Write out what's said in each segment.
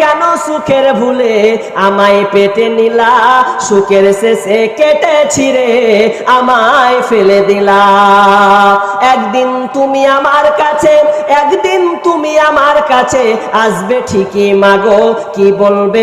কেন সুখের ভুলে আমায় পেটে নিলা? সুখের শেষে কেটে ছিঁড়ে আমায় ফেলে দিলা। একদিন তুমি আমার কাছে, একদিন তুমি আমার কাছে আসবে ঠিকই মাগো, কি বলবে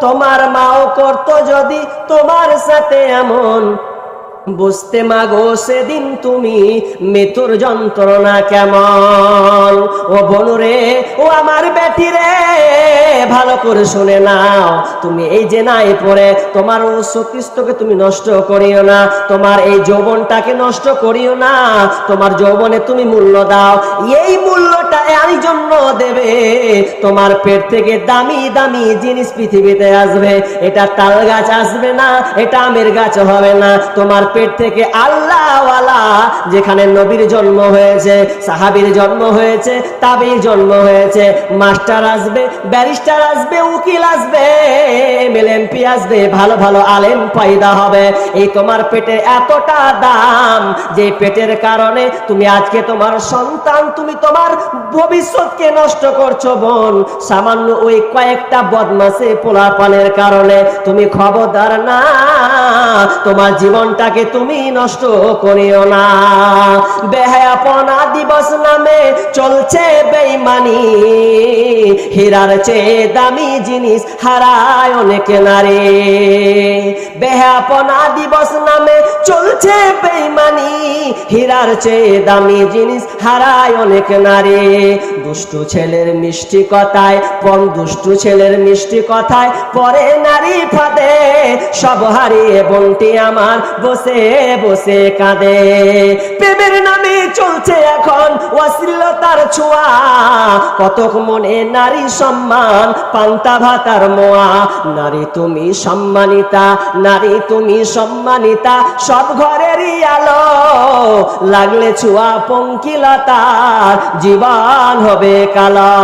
তোমার মাও করতো যদি তোমার সাথে এমন। বুঝতে মাগো সেদিন তুমি মৃত্যুর যন্ত্রণা কেমন। ও বনুরে, ও আমার বেটি রে ভালো করে শুনে নাও। তুমি এই যে নাই পড়ে, তোমার উৎস খ্রিস্টকে তুমি নষ্ট করিও না। তোমার এই যৌবনটাকে নষ্ট করিও না। তোমার যৌবনে তুমি মূল্য দাও। এই মূল্যটা দেবে। তোমার পেট থেকে দামি দামি জিনিস পৃথিবীতে আসবে। এটা তাল গাছ আসবে না, এটা আমের গাছ হবে না। তোমার পেট থেকে যেখানে নবীর জন্ম হয়েছে, সাহাবীর জন্ম হয়েছে, তাবির জন্ম হয়েছে, মাস্টার আসবে, ব্যারিস্টার আসবে, উকিল আসবে আসবে, ভালো ভালো আলেম পয়দা হবে। এই তোমার পেটে এতটা দাম, যে পেটের কারণে তুমি আজকে তোমার সন্তান, তুমি তোমার ভবিষ্যৎকে নষ্ট করছ বোন। সামান্য ওই কয়েকটা বদমাসে পোলাপানের কারণে তুমি খবরদার না। তোমার জীবনটাকে তুমি নষ্ট করিও না। বেহায়াপনা দিবস নামে চলছে বেইমানি। হীরার চেয়ে দামি জিনিস হারায় অনেক নারী। বেহায়াপনা দিবস নামে চলছে বেইমানি, হীরার চেয়ে দামি জিনিস হারায় অনেক নারী। দুষ্টু ছেলের মিষ্টি কথায় পন দুষ্টু ছেলের মিষ্টি কথায় পরে নারী ফাঁদে। সব হারিয়ে বন্টি আমার বসে বসে কাঁদে। প্রেমের নামে চলছে এখন অশ্লীলতার ছোঁয়া। কতক মনে নারী সম্মান, পান্তা ভাতার মোয়া। নারী তুমি সম্মানিতা, নারী তুমি সম্মানিতা সব ঘরেরই আলো। লাগলে ছুয়া পঙ্কিলতার জীবন হবে কালো।